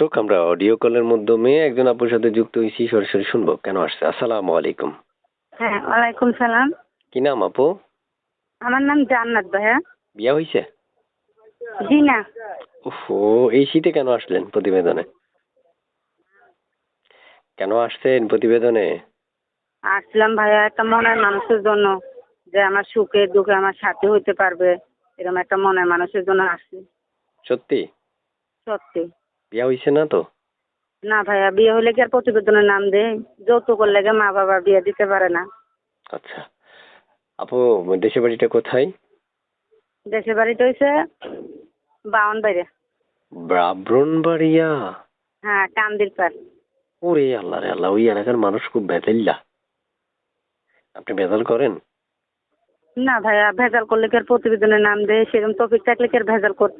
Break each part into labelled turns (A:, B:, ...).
A: দর্শক আমরা অডিও কলের মাধ্যমে একজন আপুর সাথে যুক্ত হয়েছি সরাসরি শুনব। কেন আসছে? আসসালামু আলাইকুম।
B: হ্যাঁ ওয়ালাইকুম সালাম।
A: কি নাম আপু?
B: আমার নাম জান্নাত ভাইয়া।
A: বিয়া হয়েছে
B: জি না।
A: ও এই শীতে কেন আসলেন প্রতিবেদনে? কেন আসছেন প্রতিবেদনে?
B: আসলাম ভাইয়া একটা মনের মানুষের জন্য যে আমার সুখে দুঃখে আমার সাথে হইতে পারবে এরকম একটা মনের মানুষের জন্য আসছি।
A: সত্যি?
B: সত্যি।
A: বিয়া না তো?
B: না ভাইয়া বিয়ে হলে কি আর প্রতিবেদনের নাম দেয় লেগে মা বাবা বিয়ে দিতে পারে না।
A: আচ্ছা। আপু দেশের বাড়িটা কোথায়?
B: দেশের হয়েছে বাউন বাইরে
A: ব্রাহ্মণবাড়িয়া?
B: হ্যাঁ কান্দির পার
A: ওরে আল্লাহ রে আল্লাহ ওই এলাকার মানুষ খুব বেতাল্লা আপনি ভেজাল করেন?
B: না ভাইয়া ভেজাল করলে কি আর প্রতিবেদনের নাম দেয় সেরকম টপিক থাকলে কি আর ভেজাল কর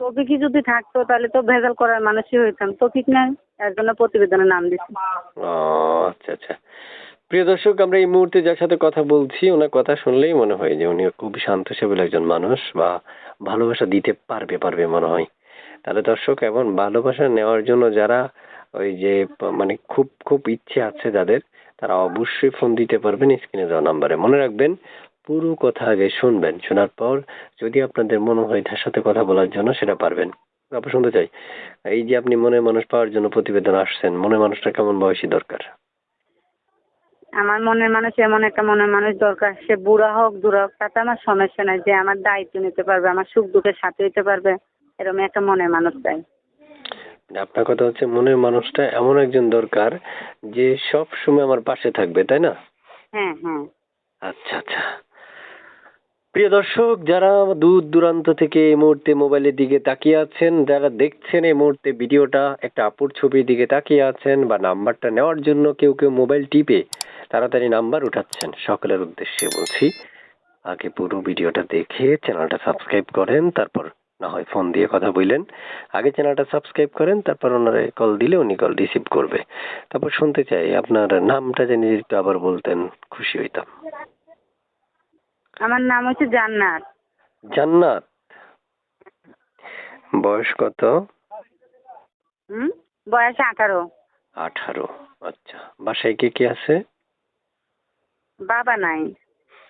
B: টপিকই যদি থাকতো তাহলে তো ভেজাল করার মানুষই হইতাম। টপিক নাই এর জন্য প্রতিবেদনের নাম দিচ্ছি
A: ও আচ্ছা আচ্ছা। প্রিয় দর্শক, আমরা এই মুহূর্তে যার সাথে কথা বলছি, ওনার কথা শুনলেই মনে হয় যে উনি খুব শান্ত সেবল একজন মানুষ বা ভালোবাসা দিতে পারবে পারবে মনে হয়। তাহলে দর্শক, এমন ভালোবাসা নেওয়ার জন্য যারা ওই যে মানে খুব খুব ইচ্ছে আছে যাদের, তারা অবশ্যই ফোন দিতে পারবেন স্ক্রিনে দেওয়া নাম্বারে মনে রাখবেন পুরো কথা আগে শুনবেন। শোনার পর যদি আপনাদের মনে হয় তার সাথে কথা বলার জন্য সেটা পারবেন। আপনি শুনতে চাই। এই যে আপনি মনে মানুষ পাওয়ার জন্য প্রতিবেদন আসছেন মনে মানুষটা কেমন বয়সী দরকার?
B: আমার মনের মানুষ এমন একটা মনের মানুষ দরকার সে বুড়া হোক বুড়া হোক তাতে আমার সমস্যা নাই যে আমার দায়িত্ব নিতে পারবে আমার সুখ দুঃখের সাথে হইতে পারবে এরকম একটা মনের মানুষ চাই।
A: আপনার কথা হচ্ছে মনের মানুষটা এমন একজন দরকার যে সব সময় আমার পাশে থাকবে তাই না?
B: হ্যাঁ হ্যাঁ।
A: আচ্ছা আচ্ছা। প্রিয় দর্শক, যারা দূর দূরান্ত থেকে এই মুহূর্তে মোবাইলের দিকে তাকিয়ে আছেন, যারা দেখছেন এই মুহূর্তে ভিডিওটা, একটা আপুর ছবির দিকে তাকিয়ে আছেন বা নাম্বারটা নেওয়ার জন্য কেউ কেউ মোবাইল টিপে তাড়াতাড়ি নাম্বার উঠাচ্ছেন, সকলের উদ্দেশ্যে বলছি, আগে পুরো ভিডিওটা দেখে চ্যানেলটা সাবস্ক্রাইব করেন, তারপর না হয় ফোন দিয়ে কথা বললেন। আগে চ্যানেলটা সাবস্ক্রাইব করেন, তারপর ওনারা কল দিলে উনি কল রিসিভ করবে। তারপর শুনতে চাই, আপনার নামটা জানি একটু আবার বলতেন, খুশি হইতাম।
B: আমার নাম হচ্ছে জান্নাত।
A: জান্নাত? বয়স কত?
B: হুম? বয়স আঠারো।
A: আঠারো আচ্ছা। বাসায় কে কে আছে?
B: বাবা নাই।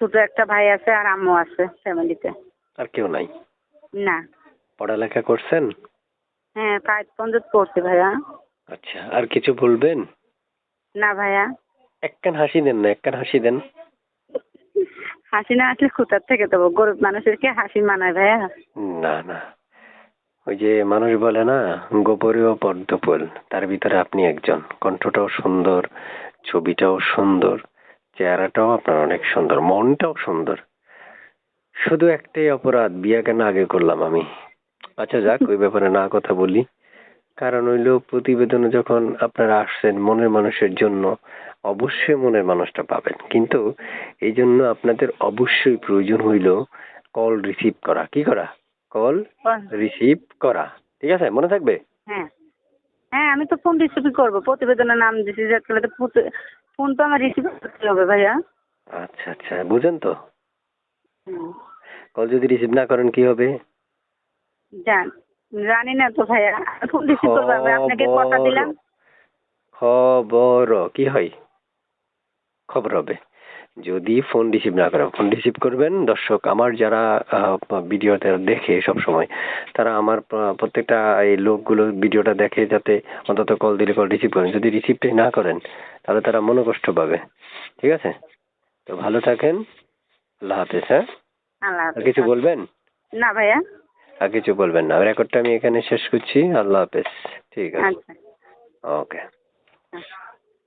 B: ছোট একটা ভাই আছে আর আম্মু আছে ফ্যামিলিতে।
A: আর কেউ নাই?
B: না।
A: পড়ালেখা করছেন?
B: হ্যাঁ ফাইভ পর্যন্ত পড়ছি ভাইয়া।
A: আচ্ছা আর কিছু বলবেন?
B: না ভাইয়া।
A: একখান হাসি দেন না একখান হাসি দেন।
B: হাসি না আসলে কোথার থেকে দেবো। গরিব মানুষের কি হাসি মানায় ভাইয়া।
A: না না। ওই যে মানুষ বলে না গোপরেও পদ্মফুল তার ভিতরে আপনি একজন। কণ্ঠটাও সুন্দর ছবিটাও সুন্দর চেহারাটাও আপনার অনেক সুন্দর মনটাও সুন্দর। শুধু একটাই অপরাধ বিয়া কেন আগে করলাম আমি। আচ্ছা যাক ওই ব্যাপারে না কথা বলি। কারণ হইল প্রতিবেদনে যখন আপনারা আসছেন মনের মানুষের জন্য অবশ্যই মনের মানুষটা পাবেন। কিন্তু এই জন্য আপনাদের অবশ্যই প্রয়োজন হইল কল রিসিভ করা। কি করা? কল রিসিভ করা। ঠিক আছে? মনে থাকবে?
B: হ্যাঁ। হ্যাঁ আমি তো ফোন রিসিভ করব। প্রতিবেদনের নাম দিছি যে তো ফোন তো আমার রিসিভ করতে হবে ভাইয়া।
A: আচ্ছা আচ্ছা। বুঝেন তো? কল যদি রিসিভ না করেন কি হবে?
B: জান। জানি না তো ভাইয়া। ফোন করব আমি আপনাকে কথা দিলাম।
A: খবর কি হয়? খবর হবে। যদি ফোন রিসিভ না করেন ফোন রিসিভ করবেন। দর্শক আমার যারা ভিডিওতে দেখে সব সময় তারা আমার প্রত্যেকটা এই লোকগুলো ভিডিওটা দেখে যাতে অন্তত কল দিলে কল রিসিভ করেন। যদি রিসিভটাই না করেন তাহলে তারা মনোকষ্ট পাবে। ঠিক আছে? তো ভালো থাকেন। আল্লাহ হাফেজ হ্যাঁ? আর কিছু বলবেন?
B: না ভাইয়া।
A: আর কিছু বলবেন না। রেকর্ডটা আমি এখানে শেষ করছি। আল্লাহ হাফেজ। ঠিক আছে।
B: আচ্ছা।
A: ওকে
B: আচ্ছা।